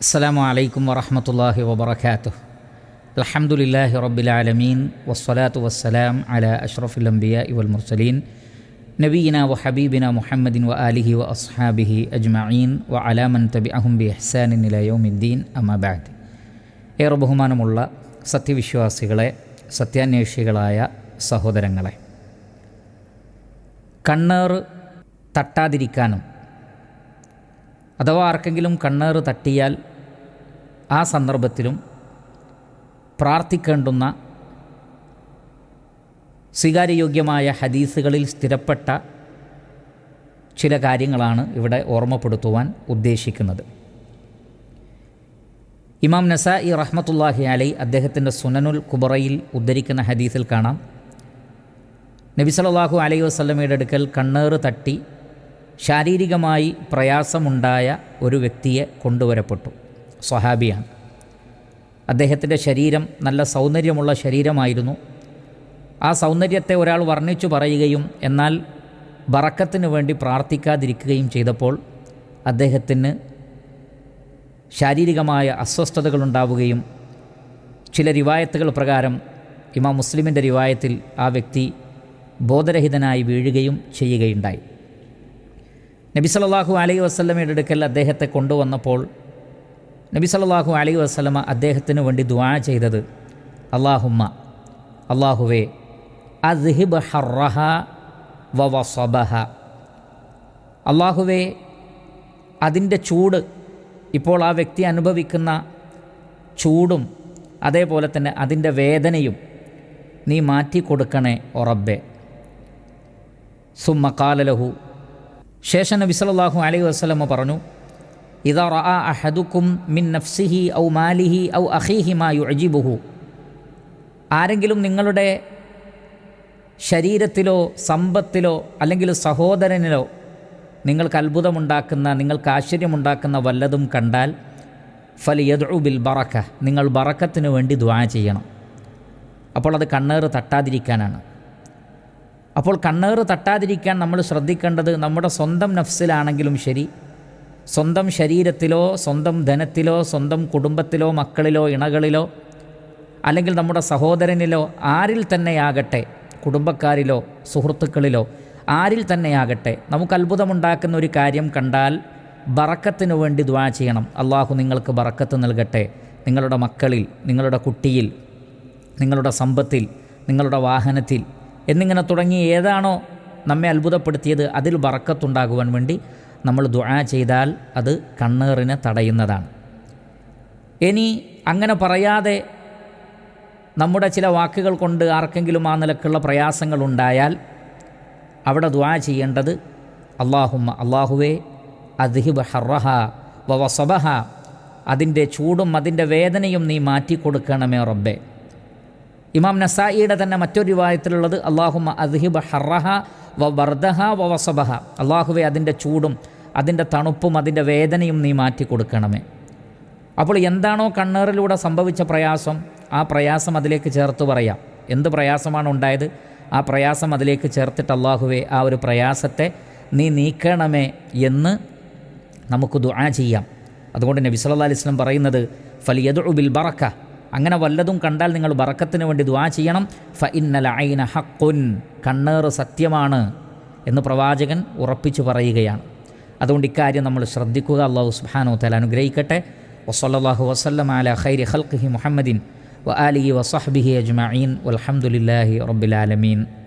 السلام عليكم ورحمة الله وبركاته الحمد لله رب العالمين والصلاة والسلام على أشرف الأنبياء والمرسلين نبينا وحبيبنا محمد وآله وأصحابه أجمعين وعلى من تبعهم بإحسان إلى يوم الدين أما بعد ഏറെ ബഹുമാനമുള്ള സത്യവിശ്വാസികളെ സത്യാന്വേഷികളായ സഹോദരങ്ങളെ കണ്ണേറ് തട്ടാതിരിക്കാനും അഥവാ ആർക്കെങ്കിലും കണ്ണേറ് തട്ടിയാൽ ആ സന്ദർഭത്തിലും പ്രാർത്ഥിക്കേണ്ടുന്ന സ്വീകാര്യയോഗ്യമായ ഹദീസുകളിൽ സ്ഥിരപ്പെട്ട ചില കാര്യങ്ങളാണ് ഇവിടെ ഓർമ്മപ്പെടുത്തുവാൻ ഉദ്ദേശിക്കുന്നത്. ഇമാം നസായി റഹ്മത്തുല്ലാഹി അലൈ അദ്ദേഹത്തിന്റെ സുനനുൽ കുബറയിൽ ഉദ്ധരിക്കുന്ന ഹദീസിൽ കാണാം. നബി സല്ലല്ലാഹു അലൈഹി വസല്ലമയുടെ അടുക്കൽ കണ്ണേറ് തട്ടി ശാരീരികമായി പ്രയാസമുണ്ടായ ഒരു വ്യക്തിയെ കൊണ്ടുവരപ്പെട്ടു. സ്വഹാബിയാണ് അദ്ദേഹത്തിന്റെ ശരീരം നല്ല സൗന്ദര്യമുള്ള ശരീരമായിരുന്നു. ആ സൗന്ദര്യത്തെ ഒരാൾ വർണിച്ചു പറയുകയും എന്നാൽ ബറക്കത്തിന് വേണ്ടി പ്രാർത്ഥിക്കാതിരിക്കുകയും ചെയ്തപ്പോൾ അദ്ദേഹത്തിന് ശാരീരികമായ അസ്വസ്ഥതകളുണ്ടാവുകയും ചില റിവായത്തുകൾ പ്രകാരം ഇമാം മുസ്ലിമിന്റെ റിവായത്തിൽ ആ വ്യക്തി ബോധരഹിതനായി വീഴുകയും ചെയ്യുകയുണ്ടായി. നബി സല്ലല്ലാഹു അലൈഹി വസല്ലമയുടെ അടുക്കൽ അദ്ദേഹത്തെ കൊണ്ടുവന്നപ്പോൾ നബി സല്ലല്ലാഹു അലൈഹി വസ്ലമ അദ്ദേഹത്തിന് വേണ്ടി ദ ചെയ്തത് അള്ളാഹുമ്മ അള്ളാഹുവേ അസ്ഹിബ് ഹറഹ വവസബഹ അള്ളാഹുവേ അതിന്റെ ചൂട് ഇപ്പോൾ ആ വ്യക്തി അനുഭവിക്കുന്ന ചൂടും അതേപോലെ തന്നെ അതിന്റെ വേദനയും നീ മാറ്റി മാറ്റിക്കൊടുക്കണേ ഒറബ്ബെ സുമ്മ കാലലഹു ശേഷം നബി സല്ലല്ലാഹു അലൈഹി വസല്ലമ പറഞ്ഞു ഇതാ റആ അഹദുക്കും മിൻ നഫ്സിഹി ഔ മാലിഹി ഔ അഹീഹിമാ യുഅജിബുഹു ആരെങ്കിലും നിങ്ങളുടെ ശരീരത്തിലോ സമ്പത്തിലോ അല്ലെങ്കിൽ സഹോദരനിലോ നിങ്ങൾക്ക് അത്ഭുതമുണ്ടാക്കുന്ന നിങ്ങൾക്ക് ആശ്ചര്യമുണ്ടാക്കുന്ന വല്ലതും കണ്ടാൽ ഫലിയദു ബിൽ ബറക്ക നിങ്ങൾ ബറക്കത്തിന് വേണ്ടി ദ്വാ ചെയ്യണം. അപ്പോൾ അത് കണ്ണേറ് തട്ടാതിരിക്കാനാണ്. അപ്പോൾ കണ്ണേറ് തട്ടാതിരിക്കാൻ നമ്മൾ ശ്രദ്ധിക്കേണ്ടത് നമ്മുടെ സ്വന്തം നഫ്സിലാണെങ്കിലും ശരി സ്വന്തം ശരീരത്തിലോ സ്വന്തം ധനത്തിലോ സ്വന്തം കുടുംബത്തിലോ മക്കളിലോ ഇണകളിലോ അല്ലെങ്കിൽ നമ്മുടെ സഹോദരനിലോ ആരിൽ തന്നെയാകട്ടെ കുടുംബക്കാരിലോ സുഹൃത്തുക്കളിലോ ആരിൽ തന്നെയാകട്ടെ നമുക്ക് അത്ഭുതമുണ്ടാക്കുന്ന ഒരു കാര്യം കണ്ടാൽ ബറക്കത്തിനു വേണ്ടി ദ്വാ ചെയ്യണം. അള്ളാഹു നിങ്ങൾക്ക് ബറക്കത്ത് നൽകട്ടെ. നിങ്ങളുടെ മക്കളിൽ നിങ്ങളുടെ കുട്ടിയിൽ നിങ്ങളുടെ സമ്പത്തിൽ നിങ്ങളുടെ വാഹനത്തിൽ എന്നിങ്ങനെ തുടങ്ങി ഏതാണോ നമ്മെ അത്ഭുതപ്പെടുത്തിയത് അതിൽ ബറക്കത്തുണ്ടാകുവാൻ വേണ്ടി നമ്മൾ ദുആ ചെയ്താൽ അത് കണ്ണേറിനെ തടയുന്നതാണ്. ഇനി അങ്ങനെ പറയാതെ നമ്മുടെ ചില വാക്കുകൾ കൊണ്ട് ആർക്കെങ്കിലും ആ നിലക്കുള്ള പ്രയാസങ്ങൾ ഉണ്ടായാൽ അവിടെ ദ്വാ ചെയ്യേണ്ടത് അള്ളാഹുമ്മ അള്ളാഹുവേ അദ്ഹിബ് ഹറഹ വവസബഹ അതിന്റെ ചൂടും അതിന്റെ വേദനയും നീ മാറ്റിക്കൊടുക്കണമേ റബ്ബേ. ഇമാം നസായിയുടെ തന്നെ മറ്റൊരു വിവാഹത്തിലുള്ളത് അള്ളാഹുമ്മ അദ്ഹിബ് ഹറഹ വ വർദ്ധ വ വസബഹ. അള്ളാഹുവെ അതിന്റെ ചൂടും അതിന്റെ തണുപ്പും അതിന്റെ വേദനയും നീ മാറ്റി കൊടുക്കണമേ. അപ്പോൾ എന്താണോ കണ്ണേറിലൂടെ സംഭവിച്ച പ്രയാസം ആ പ്രയാസം അതിലേക്ക് ചേർത്ത് പറയാം. എന്ത് പ്രയാസമാണ് ഉണ്ടായത്? ആ പ്രയാസം അതിലേക്ക് ചേർത്തിട്ട് അള്ളാഹുവെ ആ ഒരു പ്രയാസത്തെ നീ നീക്കണമേ എന്ന് നമുക്ക് ദുആ ചെയ്യാം. അതുകൊണ്ട് നബി സല്ലല്ലാഹു അലൈഹി വസല്ലം പറയുന്നത് ഫലിയദു ബിൽ ബറക്ക. അങ്ങനെ വല്ലതും കണ്ടാൽ നിങ്ങൾ ബറക്കത്തിന് വേണ്ടി ദുആ ചെയ്യണം. ഫ ഇന്നല ഐന ഹക്കുൻ കണ്ണേറ് സത്യമാണ് എന്ന് പ്രവാചകൻ ഉറപ്പിച്ചു പറയുകയാണ്. അതുകൊണ്ട് ഇക്കാര്യം നമ്മൾ ശ്രദ്ധിക്കുക. അള്ളാഹു സുബ്ഹാനഹു തല അനുഗ്രഹിക്കട്ടെ. വസല്ലാഹു വസ്ലം അല ഖൈരി ഹൽഖി മുഹമ്മദിൻ വ ആലിഹി വസഹബിഹി അജ്മീൻ വലഹമുല്ലാഹി റബ്ബിൽ ആലമീൻ.